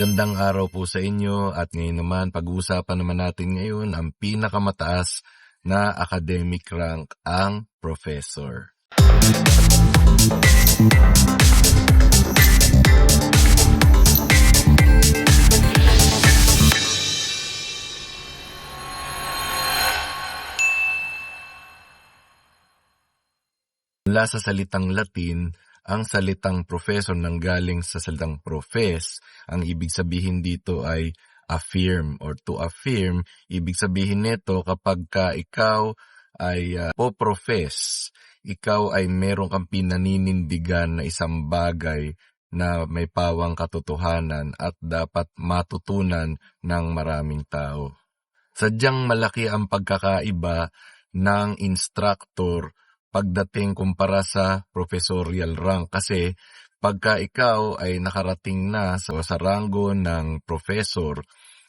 Magandang araw po sa inyo at ngayon naman pag-uusapan naman natin ngayon ang pinakamataas na academic rank ang professor. Mula sa salitang Latin, ang salitang professor nanggaling sa salitang profess. Ang ibig sabihin dito ay affirm or to affirm. Ibig sabihin nito kapag ka ikaw ay uh, po-profess, ikaw ay meron kang pinaninindigan na isang bagay na may pawang katotohanan at dapat matutunan ng maraming tao. Sadyang malaki ang pagkakaiba ng instructor pagdating kumpara sa professorial rank kasi pagka ikaw ay nakarating na sa, ranggo ng professor,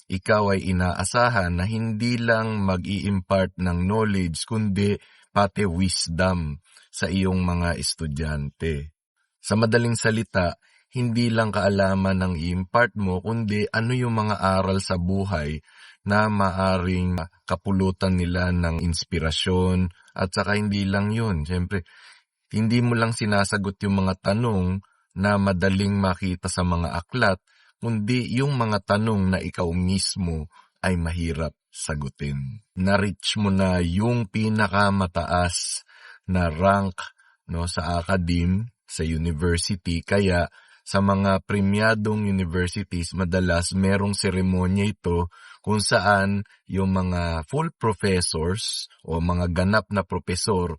ikaw ay inaasahan na hindi lang mag impart ng knowledge kundi pati wisdom sa iyong mga estudyante. Sa madaling salita, hindi lang kaalaman ng i-impart mo kundi ano yung mga aral sa buhay na maaring kapulutan nila ng inspirasyon at saka hindi lang yun. Siyempre, hindi mo lang sinasagot yung mga tanong na madaling makita sa mga aklat, kundi yung mga tanong na ikaw mismo ay mahirap sagutin. Na-reach mo na yung pinakamataas na rank no sa academe sa university kaya sa mga premyadong universities, madalas merong seremonya ito kung saan yung mga full professors o mga ganap na profesor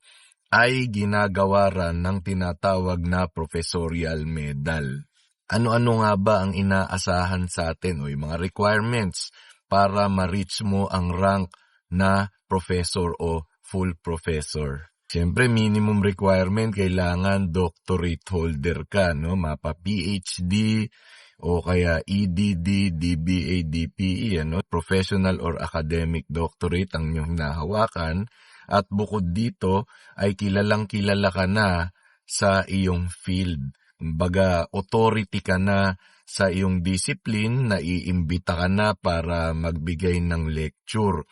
ay ginagawaran ng tinatawag na professorial medal. Ano-ano nga ba ang inaasahan sa atin o yung mga requirements para ma-reach mo ang rank na professor o full professor? Siyempre, minimum requirement, kailangan doctorate holder ka, no? Mapa PhD o kaya EDD, DBA, DPE, ano? Professional or academic doctorate ang inyong hinahawakan. At bukod dito, ay kilalang kilala ka na sa iyong field. Baga, authority ka na sa iyong discipline na iimbita ka na para magbigay ng lecture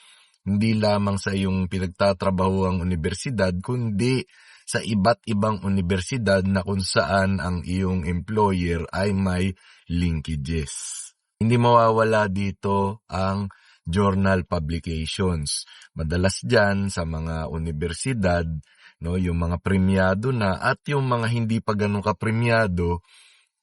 hindi lamang sa iyong pinagtatrabaho ang universidad, kundi sa iba't ibang universidad na kung saan ang iyong employer ay may linkages. Hindi mawawala dito ang journal publications. Madalas dyan sa mga universidad, no, yung mga premyado na at yung mga hindi pa ganun kapremyado,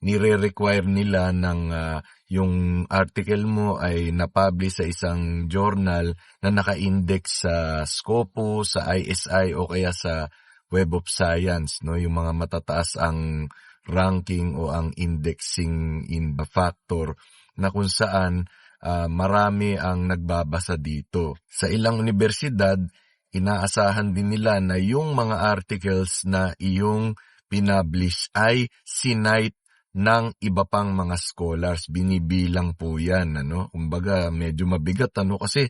nire-require nila ng uh, yung article mo ay na-publish sa isang journal na naka-index sa Scopus, sa ISI o kaya sa Web of Science, no? Yung mga matataas ang ranking o ang indexing in the factor na kung saan uh, marami ang nagbabasa dito. Sa ilang universidad, inaasahan din nila na yung mga articles na iyong pinablish ay sinite ng iba pang mga scholars. Binibilang po yan. Ano? Kumbaga, medyo mabigat. Ano? Kasi,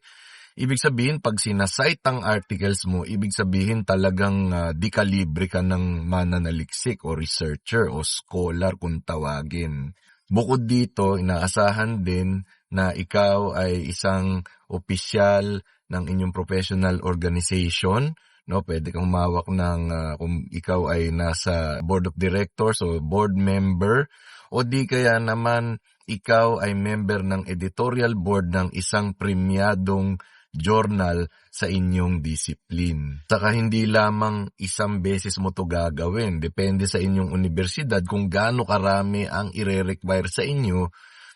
ibig sabihin, pag sinasite ang articles mo, ibig sabihin talagang uh, di kalibre ka ng mananaliksik o researcher o scholar kung tawagin. Bukod dito, inaasahan din na ikaw ay isang opisyal ng inyong professional organization no pwede kang mawak ng uh, kung ikaw ay nasa board of directors o board member o di kaya naman ikaw ay member ng editorial board ng isang premyadong journal sa inyong discipline. Saka hindi lamang isang beses mo to gagawin. Depende sa inyong universidad kung gaano karami ang ire-require sa inyo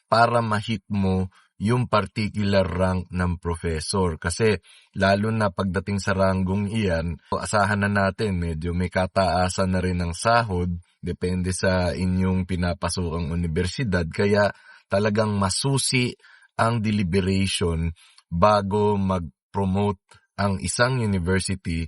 para ma-hit mo yung particular rank ng professor. Kasi lalo na pagdating sa ranggong iyan, asahan na natin medyo may kataasan na rin ng sahod, depende sa inyong pinapasukang universidad. Kaya talagang masusi ang deliberation bago mag-promote ang isang university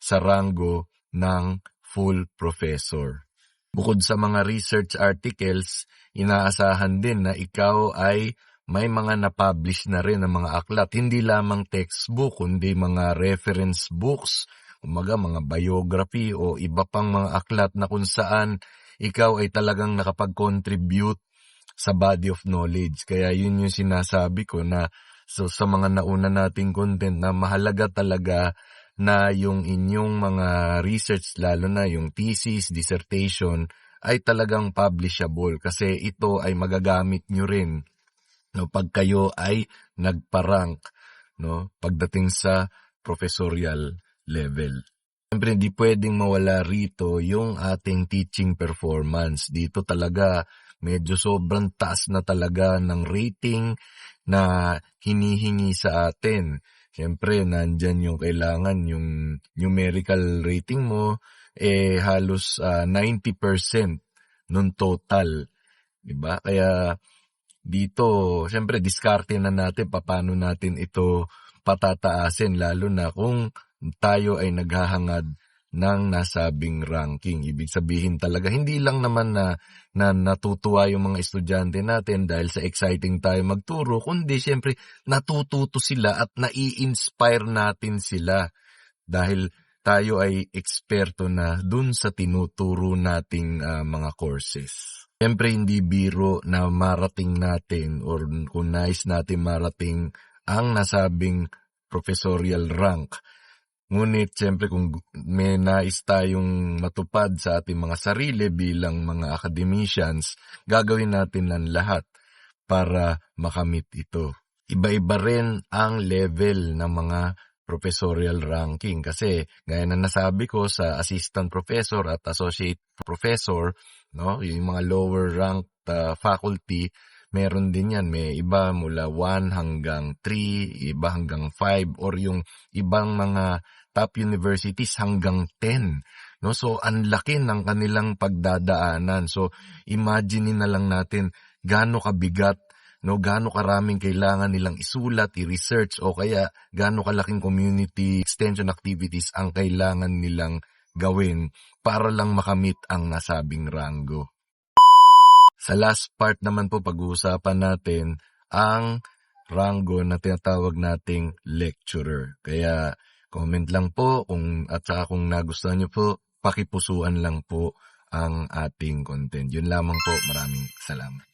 sa ranggo ng full professor. Bukod sa mga research articles, inaasahan din na ikaw ay may mga na-publish na rin ng mga aklat, hindi lamang textbook, kundi mga reference books, umaga mga biography o iba pang mga aklat na kung saan ikaw ay talagang nakapag-contribute sa body of knowledge. Kaya yun yung sinasabi ko na so, sa mga nauna nating content na mahalaga talaga na yung inyong mga research, lalo na yung thesis, dissertation, ay talagang publishable kasi ito ay magagamit nyo rin no, pag kayo ay nagparank no, pagdating sa professorial level. Siyempre, hindi pwedeng mawala rito yung ating teaching performance. Dito talaga, medyo sobrang taas na talaga ng rating na hinihingi sa atin. Siyempre, nandyan yung kailangan, yung numerical rating mo, eh halos ah, 90% nun total. Diba? Kaya dito, siyempre, diskarte na natin paano natin ito patataasin, lalo na kung tayo ay naghahangad ng nasabing ranking. Ibig sabihin talaga, hindi lang naman na, na natutuwa yung mga estudyante natin dahil sa exciting tayo magturo, kundi siyempre natututo sila at nai-inspire natin sila dahil tayo ay eksperto na dun sa tinuturo nating ah, mga courses. Siyempre hindi biro na marating natin or kung nais natin marating ang nasabing professorial rank. Ngunit siyempre kung may nais tayong matupad sa ating mga sarili bilang mga academicians, gagawin natin ang lahat para makamit ito. Iba-iba rin ang level ng mga professorial ranking kasi gaya na nasabi ko sa assistant professor at associate professor, no, yung mga lower ranked uh, faculty, meron din yan. May iba mula 1 hanggang 3, iba hanggang 5, or yung ibang mga top universities hanggang 10. No? So, ang laki ng kanilang pagdadaanan. So, imagine na lang natin gaano kabigat no gaano karaming kailangan nilang isulat, i-research o kaya gaano kalaking community extension activities ang kailangan nilang gawin para lang makamit ang nasabing ranggo. Sa last part naman po pag-uusapan natin ang ranggo na tinatawag nating lecturer. Kaya comment lang po kung at saka kung nagustuhan niyo po, pakipusuan lang po ang ating content. Yun lamang po. Maraming salamat.